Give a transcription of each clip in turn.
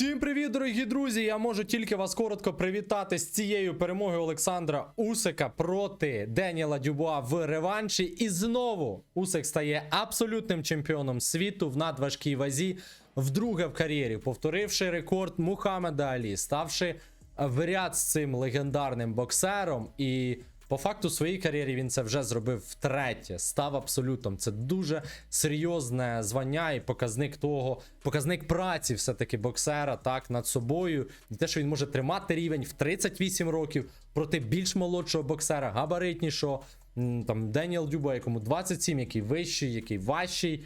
Всім привіт, дорогі друзі! Я можу тільки вас коротко привітати з цією перемогою Олександра Усика проти Деніела Дюбуа в реванші. І знову Усик стає абсолютним чемпіоном світу в надважкій вазі, вдруге в кар'єрі, повторивши рекорд Мухаммеда Алі, ставши в ряд з цим легендарним боксером. І по факту своїй кар'єрі він це вже зробив втретє, став абсолютом. Це дуже серйозне звання і показник того, показник праці все-таки боксера так над собою. І те, що він може тримати рівень в 38 років проти більш молодшого боксера, габаритнішого. Там Деніел Дюба, якому 27, який вищий, який важчий.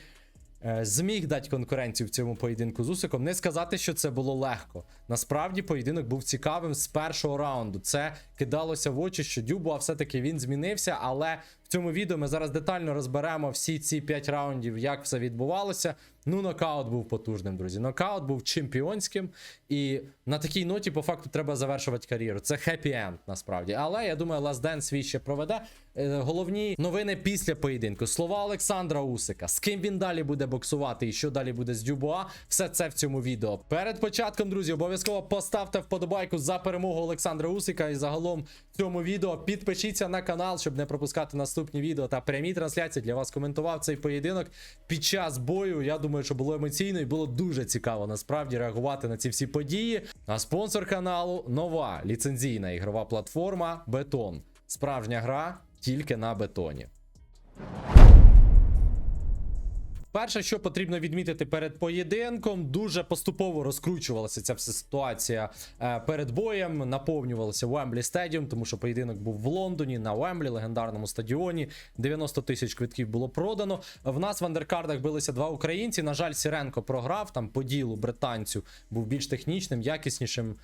Е, Зміг дати конкуренцію в цьому поєдинку з Усиком. Не сказати, що це було легко. Насправді поєдинок був цікавим з першого раунду. Це кидалося в очі, що Дюбуа все-таки він змінився, але в цьому відео ми зараз детально розберемо всі ці 5 раундів, як все відбувалося. Ну, нокаут був потужним, друзі. Нокаут був чемпіонським, і на такій ноті, по факту, треба завершувати кар'єру. Це хеппі енд насправді. Але я думаю, Last Dance свій ще проведе. Е, Головні новини після поєдинку. Слова Олександра Усика. З ким він далі буде боксувати і що далі буде з Дюбуа. Все це в цьому відео. Перед початком, друзі, обов'язково поставте вподобайку за перемогу Олександра Усика. І загалом в цьому відео підпишіться на канал, щоб не пропускати наступні відео та прямі трансляції. Для вас коментував цей поєдинок під час бою. Я думаю, що було емоційно і було дуже цікаво насправді реагувати на ці всі події. А спонсор каналу нова ліцензійна ігрова платформа Бетон. Справжня гра тільки на бетоні. Перше, що потрібно відмітити перед поєдинком, дуже поступово розкручувалася ця вся ситуація е, перед боєм. Наповнювалося Wembley Stadium, тому що поєдинок був в Лондоні на Wembley, легендарному стадіоні. 90 тисяч квитків було продано. В нас в андеркардах билися два українці. На жаль, Сіренко програв там по ділу британцю, був більш технічним, якіснішим.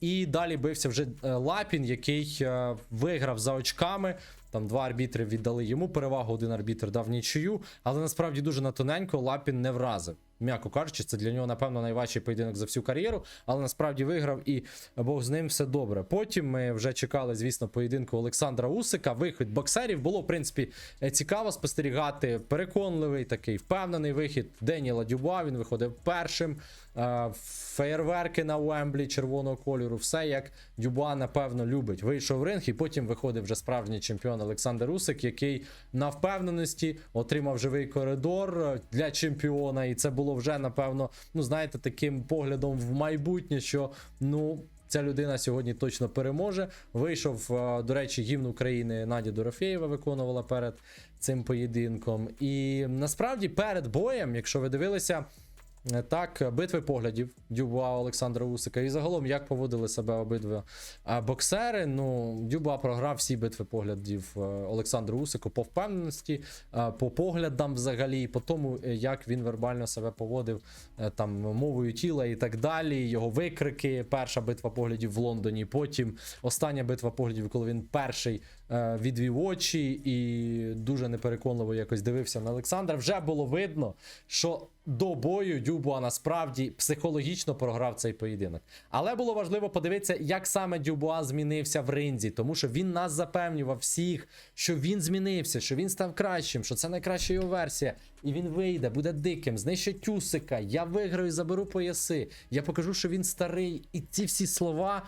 І далі бився вже е, Лапін, який е, виграв за очками. Там два арбітри віддали йому перевагу, один арбітр дав нічию, але насправді дуже на тоненько Лапін не вразив. М'яко кажучи, це для нього, напевно, найважчий поєдинок за всю кар'єру, але насправді виграв і Бог з ним все добре. Потім ми вже чекали, звісно, поєдинку Олександра Усика. Вихід боксерів було, в принципі, е, цікаво спостерігати. Переконливий такий впевнений вихід Деніела Дюба. Він виходив першим. Феєрверки на Уемблі червоного кольору, все як Дюба, напевно, любить. Вийшов в ринг, і потім виходив вже справжній чемпіон Олександр Усик, який на впевненості отримав живий коридор для чемпіона. І це було вже, напевно, ну знаєте, таким поглядом в майбутнє, що ну. Ця людина сьогодні точно переможе. Вийшов, е, до речі, гімн України Надя Дорофєєва виконувала перед цим поєдинком. І насправді перед боєм, якщо ви дивилися. Е, Так, битви поглядів Дюбуа Олександра Усика. І загалом, як поводили себе обидва е, боксери. Ну, Дюбуа програв всі битви поглядів е, Олександру Усику по впевненості, по поглядам взагалі, по тому, як він вербально себе поводив там мовою тіла і так далі. Його викрики. Перша битва поглядів в Лондоні. Потім остання битва поглядів, коли він перший відвів очі і дуже непереконливо якось дивився на Олександра. Вже було видно, що до бою Дюбуа насправді психологічно програв цей поєдинок. Але було важливо подивитися, як саме Дюбуа змінився в ринзі, тому що він нас запевнював всіх, що він змінився, що він став кращим, що це найкраща його версія. І він вийде, буде диким, знищить Усика, я виграю, заберу пояси. Я покажу, що він старий. І ці всі слова.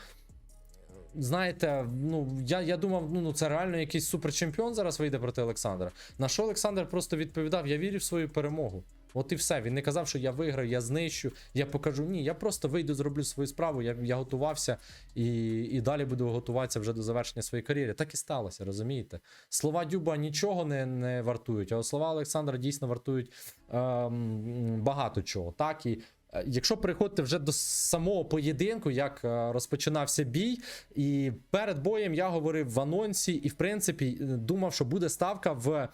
Знаєте, ну я, я думав, ну, ну це реально якийсь суперчемпіон зараз вийде проти Олександра. На що Олександр просто відповідав: Я вірю в свою перемогу. От і все. Він не казав, що я виграю, я знищу, я покажу. Ні, я просто вийду, зроблю свою справу. Я, я готувався і, і далі буду готуватися вже до завершення своєї кар'єри. Так і сталося, розумієте? Слова Дюба нічого не, не вартують, а слова Олександра дійсно вартують ем, багато чого. Так і Якщо переходити вже до самого поєдинку, як е, розпочинався бій, і перед боєм я говорив в анонсі, і в принципі е, думав, що буде ставка в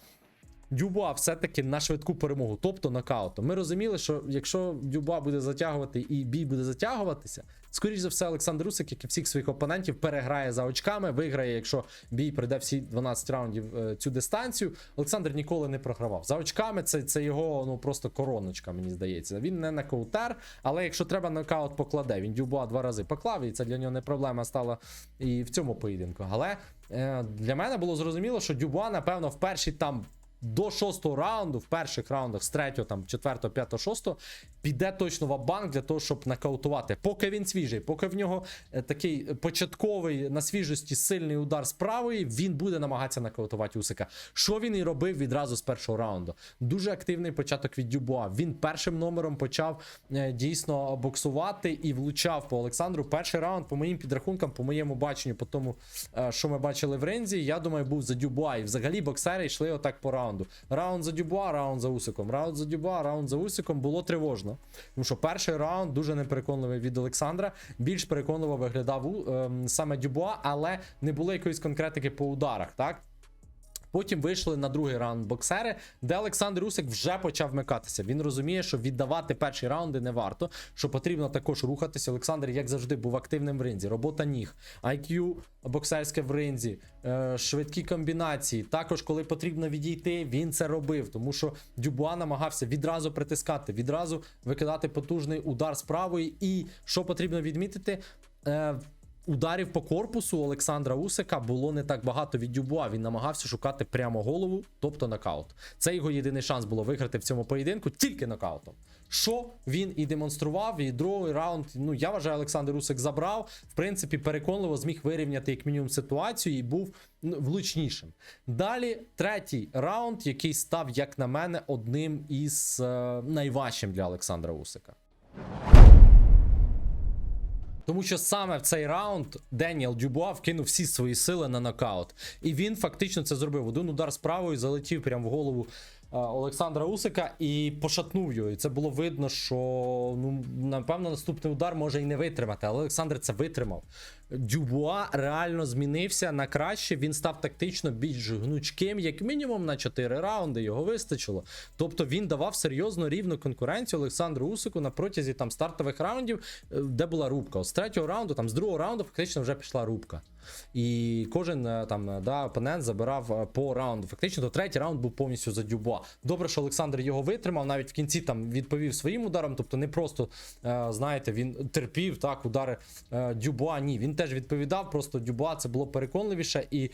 Дюбуа все-таки на швидку перемогу, тобто нокаутом. Ми розуміли, що якщо Дюбуа буде затягувати і бій буде затягуватися, скоріш за все, Олександр Русик, як і всіх своїх опонентів, переграє за очками, виграє, якщо бій пройде всі 12 раундів е, цю дистанцію. Олександр ніколи не програвав. За очками це, це його ну просто короночка, мені здається. Він не нокаутер, але якщо треба, нокаут покладе. Він Дюбуа два рази поклав, і це для нього не проблема стала і в цьому поєдинку. Але е, для мене було зрозуміло, що Дюбуа, напевно, в першій там до шостого раунду, в перших раундах з третього, там, четвертого, п'ятого, шостого, піде точно в банк для того, щоб нокаутувати. Поки він свіжий, поки в нього е, такий початковий на свіжості сильний удар з він буде намагатися нокаутувати Усика. Що він і робив відразу з першого раунду. Дуже активний початок від Дюбуа. Він першим номером почав е, дійсно боксувати і влучав по Олександру. Перший раунд, по моїм підрахункам, по моєму баченню, по тому, е, що ми бачили в ринзі, я думаю, був за Дюбуа. І взагалі боксери йшли отак по раунду. Раунд за Дюбуа, раунд за Усиком. Раунд за Дюбуа, раунд за Усиком було тривожно. Тому що перший раунд дуже непереконливий від Олександра. Більш переконливо виглядав ем, саме Дюбуа, але не було якоїсь конкретики по ударах, так? Потім вийшли на другий раунд боксери, де Олександр Усик вже почав вмикатися. Він розуміє, що віддавати перші раунди не варто, що потрібно також рухатися. Олександр, як завжди, був активним в ринзі. Робота ніг, IQ боксерське в ринзі, е, швидкі комбінації. Також, коли потрібно відійти, він це робив, тому що Дюбуа намагався відразу притискати, відразу викидати потужний удар з правої. І що потрібно відмітити. Ударів по корпусу Олександра Усика було не так багато від Дюбуа. Він намагався шукати прямо голову, тобто нокаут. Це його єдиний шанс було виграти в цьому поєдинку тільки нокаутом. Що він і демонстрував, і другий раунд. Ну я вважаю, Олександр Усик забрав. В принципі, переконливо зміг вирівняти як мінімум ситуацію і був ну, влучнішим. Далі третій раунд, який став, як на мене, одним із е, найважчим для Олександра Усика. Тому що саме в цей раунд Деніел Дюбуа вкинув всі свої сили на нокаут. І він фактично це зробив. Один удар з правою залетів прямо в голову Олександра Усика і пошатнув його. І це було видно, що ну, напевно наступний удар може і не витримати. Але Олександр це витримав. Дюбуа реально змінився на краще. Він став тактично більш гнучким, як мінімум на 4 раунди. Його вистачило. Тобто він давав серйозно рівну конкуренцію Олександру Усику на протязі там стартових раундів, е, де була рубка. От з третього раунду, там з другого раунду, фактично вже пішла рубка. І кожен е, там е, да, опонент забирав е, по раунду. Фактично, то третій раунд був повністю за Дюбуа. Добре, що Олександр його витримав, навіть в кінці там відповів своїм ударом. Тобто не просто, знаєте, він терпів так, удари Дюбуа. Ні, він теж відповідав. Просто Дюбуа це було переконливіше, і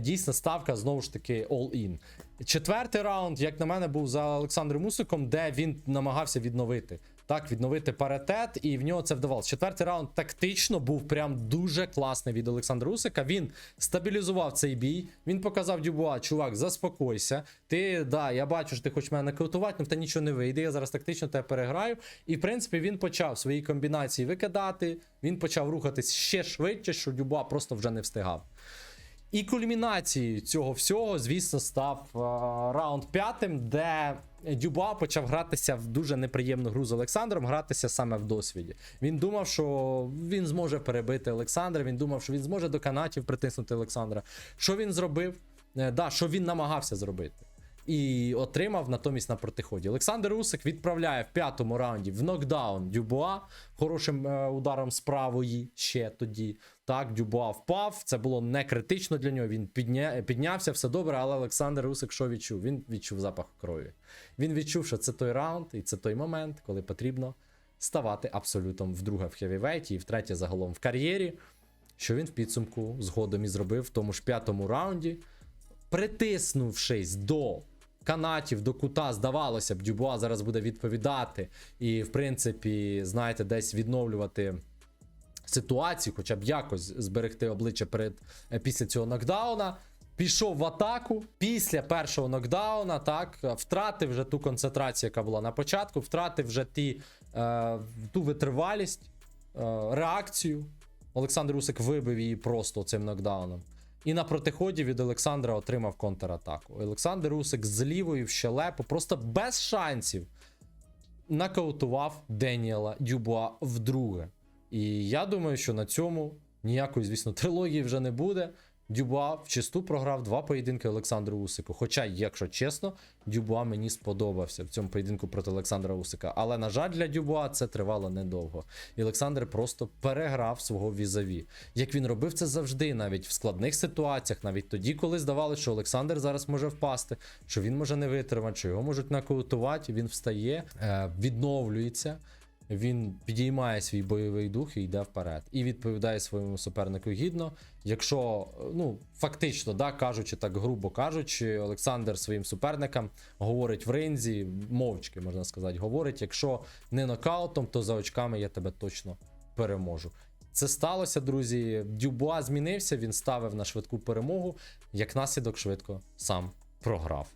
дійсно ставка знову ж таки all-in. Четвертий раунд, як на мене, був за Олександром Мусиком, де він намагався відновити. Так, відновити паритет, і в нього це вдавалося. Четвертий раунд тактично був прям дуже класний від Олександра Усика. Він стабілізував цей бій. Він показав Дюбуа, чувак, заспокойся. Ти, да, я бачу, що ти хочеш мене нокаутувати, але в тебе нічого не вийде. Я зараз тактично тебе переграю. І в принципі він почав свої комбінації викидати. Він почав рухатись ще швидше, що Дюбуа просто вже не встигав. І кульмінацією цього всього, звісно, став е, раунд п'ятим, де Дюба почав гратися в дуже неприємну гру з Олександром, гратися саме в досвіді. Він думав, що він зможе перебити Олександра. Він думав, що він зможе до канатів притиснути Олександра. Що він зробив? Е, да, що він намагався зробити. І отримав натомість на протиході. Олександр Усик відправляє в п'ятому раунді в нокдаун Дюбуа хорошим е, ударом з правої ще тоді. Так, Дюбуа впав. Це було не критично для нього. Він підня... піднявся, все добре, але Олександр Усик що відчув? Він відчув запах крові. Він відчув, що це той раунд, і це той момент, коли потрібно ставати абсолютом вдруге в хевівейті і втретє загалом в кар'єрі. Що він в підсумку згодом і зробив в тому ж п'ятому раунді, притиснувшись до канатів, до кута, здавалося б, Дюбуа зараз буде відповідати і, в принципі, знаєте, десь відновлювати ситуацію, хоча б якось зберегти обличчя перед е, після цього нокдауна. Пішов в атаку після першого нокдауна, так втратив вже ту концентрацію, яка була на початку, втратив вже ті, е, ту витривалість, е, реакцію. Олександр Усик вибив її просто цим нокдауном. І на протиході від Олександра отримав контратаку. Олександр Русик з лівою в щелепу, просто без шансів нокаутував Деніела Дюбуа вдруге. І я думаю, що на цьому ніякої, звісно, трилогії вже не буде. Дюбуа в чисту програв два поєдинки Олександру Усику. Хоча, якщо чесно, Дюбуа мені сподобався в цьому поєдинку проти Олександра Усика. Але, на жаль, для Дюбуа це тривало недовго. І Олександр просто переграв свого візаві. Як він робив це завжди, навіть в складних ситуаціях, навіть тоді, коли здавалося, що Олександр зараз може впасти, що він може не витримати, що його можуть нокаутувати, він встає, е, відновлюється. Він підіймає свій бойовий дух і йде вперед. І відповідає своєму супернику гідно. Якщо, ну, фактично, да, кажучи так, грубо кажучи, Олександр своїм суперникам говорить в ринзі, мовчки, можна сказати, говорить: якщо не нокаутом, то за очками я тебе точно переможу. Це сталося, друзі. Дюбуа змінився, він ставив на швидку перемогу, як наслідок швидко сам програв.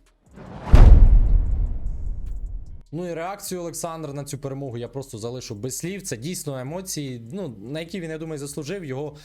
Ну і реакцію Олександра на цю перемогу я просто залишу без слів. Це дійсно емоції, ну, на які він, я думаю, заслужив його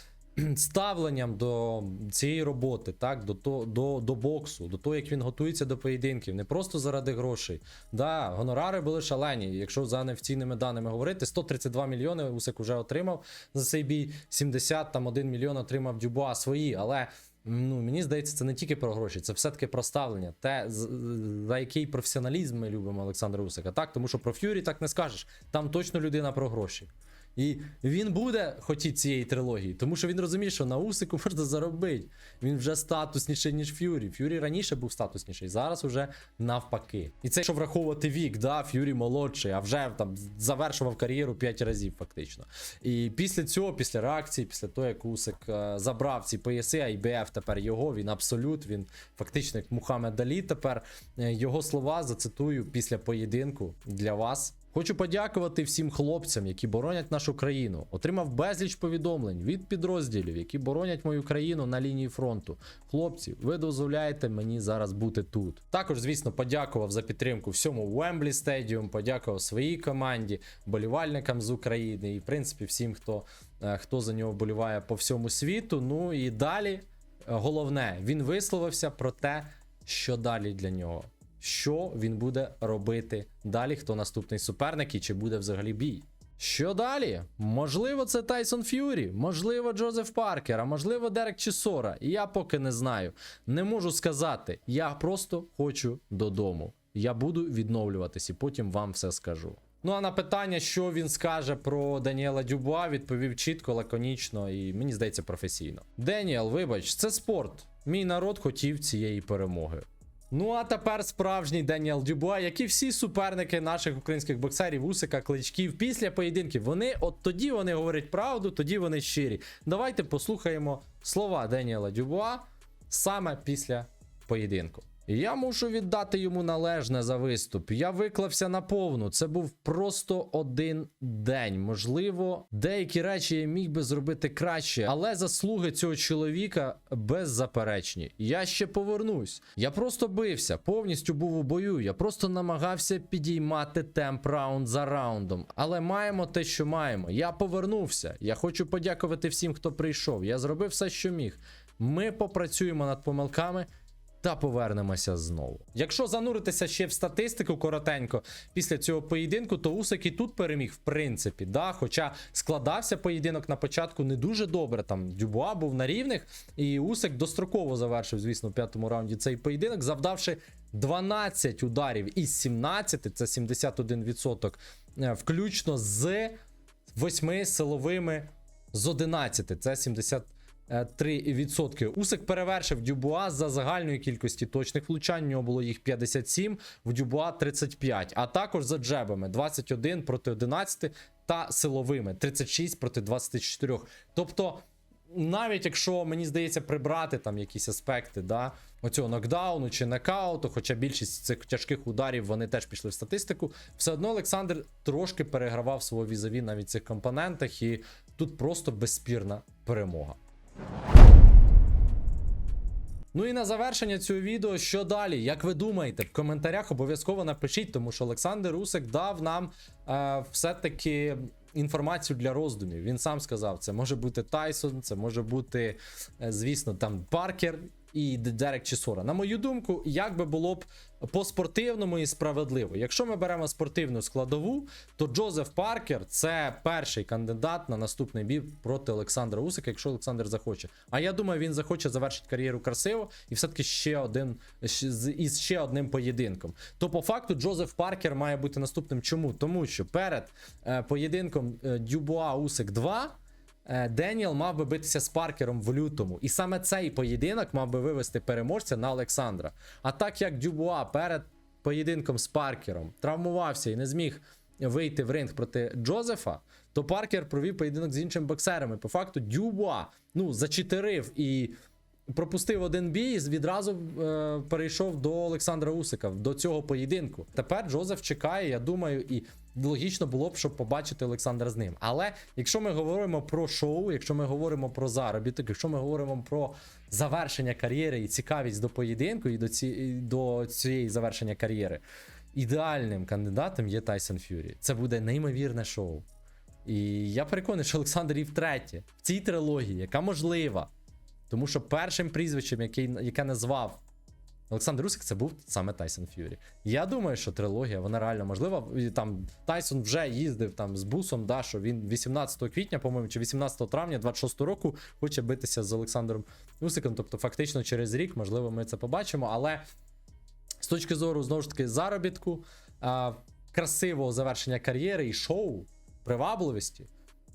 ставленням до цієї роботи, так, до, то, до, до боксу, до того, як він готується до поєдинків, не просто заради грошей. Да, гонорари були шалені. Якщо за неофіційними даними говорити, 132 мільйони Усик вже отримав за цей бій, 71 мільйон отримав Дюбуа свої, але. Ну, мені здається, це не тільки про гроші, це все-таки про ставлення. Те, за який професіоналізм ми любимо Олександра Усика. Так, тому що про Ф'юрі так не скажеш. Там точно людина про гроші. І він буде хотіти цієї трилогії, тому що він розуміє, що на Усику можна заробити. Він вже статусніший, ніж Ф'юрі. Ф'юрі раніше був статусніший, зараз уже навпаки. І це якщо враховувати вік, да, Ф'юрі молодший, а вже там завершував кар'єру 5 разів, фактично. І після цього, після реакції, після того, як Усик е, забрав ці пояси, а IBF тепер його, він абсолют, він фактично як Мухаммед Алі. Тепер Е, його слова зацитую після поєдинку для вас. Хочу подякувати всім хлопцям, які боронять нашу країну. Отримав безліч повідомлень від підрозділів, які боронять мою країну на лінії фронту. Хлопці, ви дозволяєте мені зараз бути тут. Також, звісно, подякував за підтримку всьому Wembley Stadium, подякував своїй команді, болівальникам з України і, в принципі, всім, хто, е, хто за нього боліває по всьому світу. Ну і далі, е, головне, він висловився про те, що далі для нього. Що він буде робити далі? Хто наступний суперник і чи буде взагалі бій? Що далі? Можливо, це Тайсон Ф'юрі, можливо, Джозеф Паркер, а можливо, Дерек Чісора. Я поки не знаю. Не можу сказати. Я просто хочу додому. Я буду відновлюватись і потім вам все скажу. Ну а на питання, що він скаже про Даніела Дюбуа, відповів чітко, лаконічно і мені здається професійно. Деніел, вибач, це спорт. Мій народ хотів цієї перемоги. Ну а тепер справжній Деніел Дюбуа, як і всі суперники наших українських боксерів, Усика, Кличків, після поєдинків, вони от тоді вони говорять правду, тоді вони щирі. Давайте послухаємо слова Деніела Дюбуа саме після поєдинку. Я мушу віддати йому належне за виступ. Я виклався наповну. Це був просто один день. Можливо, деякі речі я міг би зробити краще, але заслуги цього чоловіка беззаперечні. Я ще повернусь. Я просто бився, повністю був у бою. Я просто намагався підіймати темп раунд за раундом. Але маємо те, що маємо. Я повернувся. Я хочу подякувати всім, хто прийшов. Я зробив все, що міг. Ми попрацюємо над помилками та повернемося знову. Якщо зануритися ще в статистику коротенько після цього поєдинку, то Усик і тут переміг, в принципі, да. Хоча складався поєдинок на початку не дуже добре. Там Дюбуа був на рівних, і Усик достроково завершив, звісно, в п'ятому раунді цей поєдинок, завдавши 12 ударів із 17, це 71%, е, включно з 8 силовими з 11, це 70. 3%. Усик перевершив Дюбуа за загальної кількості точних влучань. У нього було їх 57, в Дюбуа 35. А також за джебами 21 проти 11 та силовими 36 проти 24. Тобто, навіть якщо мені здається прибрати там якісь аспекти, да, оцього нокдауну чи нокауту, хоча більшість цих тяжких ударів вони теж пішли в статистику, все одно Олександр трошки перегравав свого візаві навіть цих компонентах, і тут просто безспірна перемога. Ну і на завершення цього відео, що далі? Як ви думаєте? В коментарях обов'язково напишіть, тому що Олександр Русик дав нам е, все-таки інформацію для роздумів. Він сам сказав, це може бути Тайсон, це може бути, е, звісно, там Паркер і Дерек Чісора. На мою думку, як би було б по-спортивному і справедливо. Якщо ми беремо спортивну складову, то Джозеф Паркер це перший кандидат на наступний бій проти Олександра Усика, якщо Олександр захоче. А я думаю, він захоче завершити кар'єру красиво і все-таки ще один із ще одним поєдинком. То по факту Джозеф Паркер має бути наступним. Чому? Тому що перед е, поєдинком е, Дюбуа Усик 2. Е, Деніел мав би битися з Паркером в лютому, і саме цей поєдинок мав би вивести переможця на Олександра. А так як Дюбуа перед поєдинком з Паркером травмувався і не зміг вийти в ринг проти Джозефа, то Паркер провів поєдинок з іншими боксерами. По факту, Дюбуа ну, зачитерив і пропустив один бій, і відразу е, перейшов до Олександра Усика до цього поєдинку. Тепер Джозеф чекає, я думаю, і логічно було б, щоб побачити Олександра з ним. Але якщо ми говоримо про шоу, якщо ми говоримо про заробіток, якщо ми говоримо про завершення кар'єри і цікавість до поєдинку, і до, ці, і до цієї завершення кар'єри, ідеальним кандидатом є Тайсон Ф'юрі. Це буде неймовірне шоу. І я переконаний, що Олександр і втретє в цій трилогії, яка можлива. Тому що першим прізвищем, який, яке назвав Олександр Русик, це був саме Тайсон Ф'юрі. Я думаю, що трилогія вона реально можлива. Там Тайсон вже їздив там з бусом, да, що він 18 квітня, по-моєму, чи 18 травня 26 року хоче битися з Олександром Русиком. Тобто, фактично через рік, можливо, ми це побачимо. Але з точки зору знову ж таки заробітку, красивого завершення кар'єри і шоу, привабливості.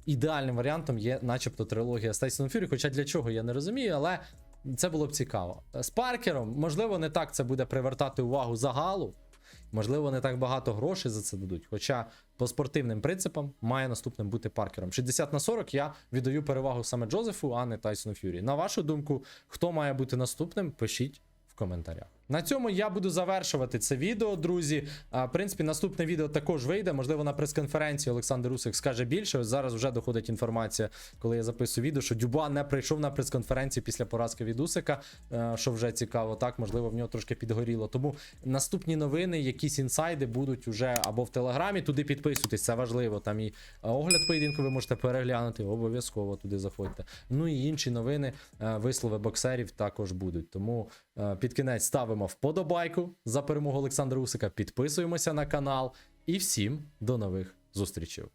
Ідеальним варіантом є, начебто, трилогія Тайсоном Фюрі, хоча для чого я не розумію, але це було б цікаво. З Паркером, можливо, не так це буде привертати увагу загалу. Можливо, не так багато грошей за це дадуть. Хоча по спортивним принципам має наступним бути Паркером. 60 на 40 я віддаю перевагу саме Джозефу, а не Тайсону Фюрі. На вашу думку, хто має бути наступним, пишіть в коментарях. На цьому я буду завершувати це відео, друзі. В принципі, наступне відео також вийде. Можливо, на прес-конференції Олександр Русик скаже більше. Зараз вже доходить інформація, коли я записую відео, що Дюба не прийшов на прес-конференцію після поразки від Усика, що вже цікаво. Так, можливо, в нього трошки підгоріло. Тому наступні новини, якісь інсайди будуть уже або в телеграмі. Туди підписуйтесь, це важливо. Там і огляд поєдинку ви можете переглянути. Обов'язково туди заходьте. Ну і інші новини, вислови боксерів також будуть. Тому під кінець ставимо вподобайку за перемогу Олександра Усика. Підписуємося на канал і всім до нових зустрічей.